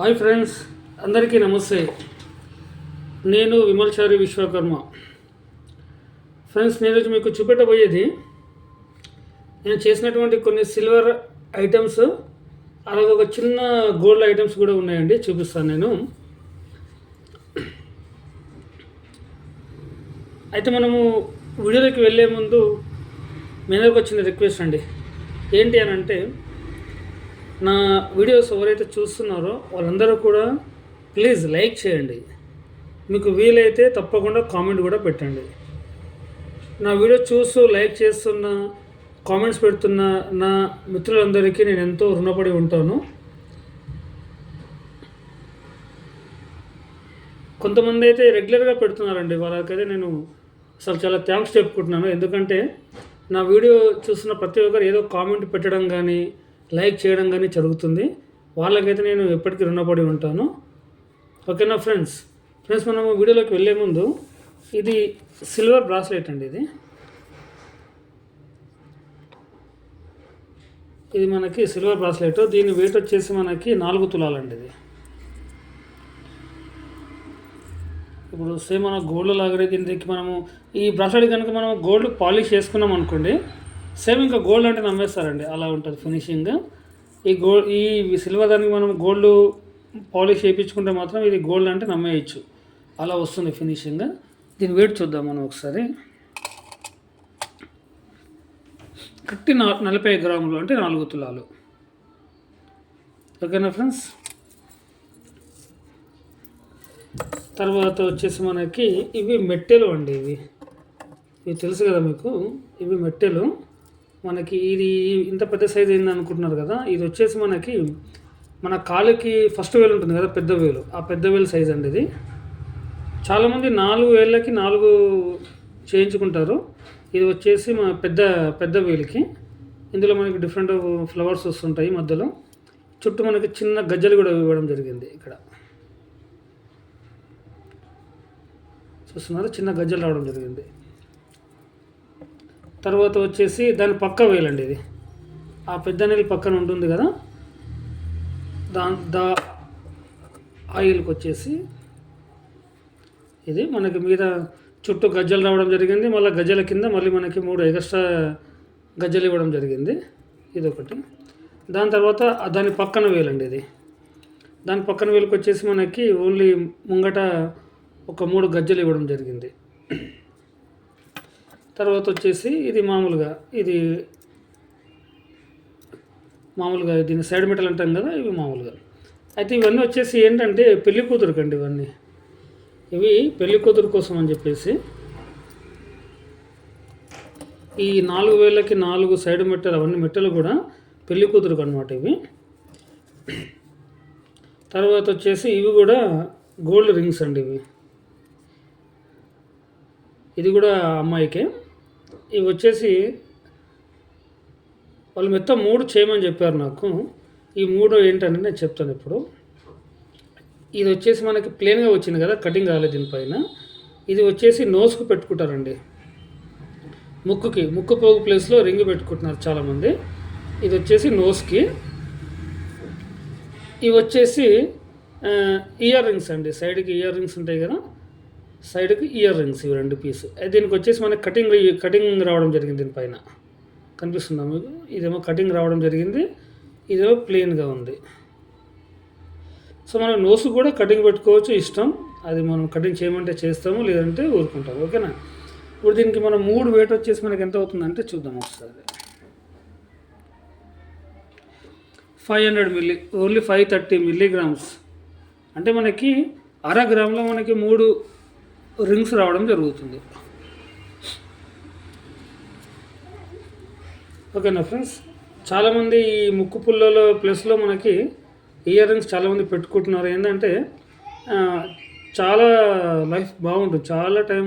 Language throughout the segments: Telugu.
హాయ్ ఫ్రెండ్స్ అందరికీ నమస్తే. నేను విమల్చారి విశ్వకర్మ. ఫ్రెండ్స్ నేను మీకు చూపెట్టబోయేది నేను చేసినటువంటి కొన్ని సిల్వర్ ఐటమ్స్ అలాగే ఒక చిన్న గోల్డ్ ఐటమ్స్ కూడా ఉన్నాయండి చూపిస్తాను నేను. అయితే మనము వీడియోలోకి వెళ్ళే ముందు మీ అందరికి వచ్చిన రిక్వెస్ట్ అండి. ఏంటి అని అంటే నా వీడియోస్ ఎవరైతే చూస్తున్నారో వాళ్ళందరూ కూడా ప్లీజ్ లైక్ చేయండి. మీకు వీలైతే తప్పకుండా కామెంట్ కూడా పెట్టండి. నా వీడియో చూస్తూ లైక్ చేస్తున్న కామెంట్స్ పెడుతున్న నా మిత్రులందరికీ నేను ఎంతో రుణపడి ఉంటాను. కొంతమంది అయితే రెగ్యులర్గా పెడుతున్నారండి. వాళ్ళకైతే నేను అసలు చాలా థ్యాంక్స్ చెప్పుకుంటున్నాను. ఎందుకంటే నా వీడియో చూస్తున్న ప్రతి ఒక్కరు ఏదో కామెంట్ పెట్టడం కానీ లైక్ చేయడం కానీ జరుగుతుంది. వాళ్ళకైతే నేను ఎప్పటికీ రుణపడి ఉంటాను. ఓకేనా ఫ్రెండ్స్? ఫ్రెండ్స్ మనము వీడియోలోకి వెళ్ళే ముందు ఇది సిల్వర్ బ్రాస్లెట్ అండి ఇది. ఇది మనకి సిల్వర్ బ్రాస్లెట్. దీని వెయిట్ వచ్చేసి మనకి నాలుగు తులాలండి ఇది. ఇప్పుడు సేమ్ మన గోల్డ్ లాగానే దీనికి మనము ఈ బ్రాస్లెట్ కనుక మనం గోల్డ్ పాలిష్ చేసుకున్నాం అనుకోండి సేమ్ ఇంకా గోల్డ్ అంటే నమ్మేస్తారండి. అలా ఉంటుంది ఫినిషింగ్ ఈ గోల్డ్ ఈ సిల్వర్ దానికి మనం గోల్డ్ పాలిష్ చేయించుకుంటే మాత్రం ఇది గోల్డ్ అంటే నమ్మేయచ్చు. అలా వస్తుంది ఫినిషింగ్ దీని వెయిట్ చూద్దాం మనం ఒకసారి. కట్టి నా నలభై గ్రాములు అంటే నాలుగు తులాలు. ఓకేనా ఫ్రెండ్స్? తర్వాత వచ్చేసి మనకి ఇవి మెట్టెలు అండి ఇవి. ఇవి తెలుసు కదా మీకు? ఇవి మెట్టెలు. మనకి ఇది ఇంత పెద్ద సైజ్ అయింది అనుకుంటున్నారు కదా ఇది వచ్చేసి మనకి మన కాలుకి ఫస్ట్ వేలు ఉంటుంది కదా పెద్ద వేలు ఆ పెద్ద వేలు సైజ్ అండి ఇది. చాలామంది నాలుగు వేళ్ళకి నాలుగు చేయించుకుంటారు. ఇది వచ్చేసి మా పెద్ద పెద్ద వేలికి ఇందులో మనకి డిఫరెంట్ ఫ్లవర్స్ వస్తుంటాయి మధ్యలో. చుట్టూ మనకి చిన్న గజ్జలు కూడా ఇవ్వడం జరిగింది ఇక్కడ. చూస్తున్నారు? చిన్న గజ్జలు రావడం జరిగింది. తర్వాత వచ్చేసి దాని పక్క వేలండి ఇది. ఆ పెద్ద నీళ్ళు పక్కన ఉంటుంది కదా? దా దా ఆయిల్కి వచ్చేసి ఇది మనకి మీద చుట్టూ గజ్జలు రావడం జరిగింది. మళ్ళీ గజ్జల కింద మళ్ళీ మనకి మూడు ఎక్స్ట్రా గజ్జలు ఇవ్వడం జరిగింది. ఇది ఒకటి దాని తర్వాత దాని పక్కన వేలండి ఇది. దాని పక్కన వేలుకు వచ్చేసి మనకి ఓన్లీ ముంగట ఒక మూడు గజ్జలు ఇవ్వడం జరిగింది. తర్వాత వచ్చేసి ఇది మామూలుగా ఇది మామూలుగా దీన్ని సైడ్ మెటల్ అంటాం కదా ఇవి మామూలుగా. అయితే ఇవన్నీ వచ్చేసి ఏంటంటే పెళ్ళి కూతురుకండి ఇవన్నీ. ఇవి పెళ్ళి కూతురు కోసం అని చెప్పేసి. ఈ నాలుగు వేలకి నాలుగు సైడ్ మెట్టలు అవన్నీ మెట్టలు కూడా పెళ్ళి కూతురుకు అనమాట ఇవి. తర్వాత వచ్చేసి ఇవి కూడా గోల్డ్ రింగ్స్ అండి ఇవి. ఇది కూడా అమ్మాయికే. ఇవి వచ్చేసి వాళ్ళు మొత్తం మూడు చేయమని చెప్పారు నాకు. ఈ మూడు ఏంటని నేను చెప్తాను ఇప్పుడు. ఇది వచ్చేసి మనకి ప్లెయిన్గా వచ్చింది కదా కటింగ్ కాలేదు దీనిపైన. ఇది వచ్చేసి నోస్కు పెట్టుకుంటారండి. ముక్కుకి ముక్కు పోగు ప్లేస్లో రింగ్ పెట్టుకుంటున్నారు చాలామంది. ఇది వచ్చేసి నోస్కి ఇవి వచ్చేసి ఇయర్ రింగ్స్ అండి. సైడ్కి ఇయర్ రింగ్స్ ఉంటాయి కదా. సైడ్కి ఇయర్ రింగ్స్ ఇవి రెండు పీస్. దీనికి వచ్చేసి మనకి కటింగ్ కటింగ్ రావడం జరిగింది దీనిపైన. కనిపిస్తుందా మీకు? ఇదేమో కటింగ్ రావడం జరిగింది. ఇదేమో ప్లెయిన్గా ఉంది. సో మనం నోస్ కూడా కటింగ్ పెట్టుకోవచ్చు ఇష్టం. అది మనం కటింగ్ చేయమంటే చేస్తాము లేదంటే ఊరుకుంటాము. ఓకేనా? ఇప్పుడు దీనికి మనం మూడు వెయిట్ వచ్చేసి మనకి ఎంత అవుతుందంటే చూద్దాం ఒకసారి. Five hundred milli only five thirty milligrams. అంటే మనకి అర గ్రామ్లో మనకి మూడు రింగ్స్ రావడం జరుగుతుంది. ఓకేనా ఫ్రెండ్స్? చాలామంది ఈ ముక్కు పుల్లలో ప్లస్లో మనకి ఇయర్ రింగ్స్ చాలామంది పెట్టుకుంటున్నారు. ఏంటంటే చాలా లైఫ్ బాగుంటుంది. చాలా టైం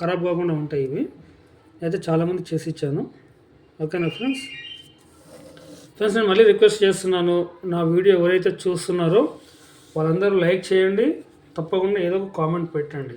ఖరాబ్ కాకుండా ఉంటాయి ఇవి. అయితే చాలామంది చేసి ఇచ్చాను. ఓకేనా ఫ్రెండ్స్? ఫ్రెండ్స్ నేను మళ్ళీ రిక్వెస్ట్ చేస్తున్నాను. నా వీడియో ఎవరైతే చూస్తున్నారో వాళ్ళందరూ లైక్ చేయండి. తప్పకుండా ఏదో ఒక కామెంట్ పెట్టండి.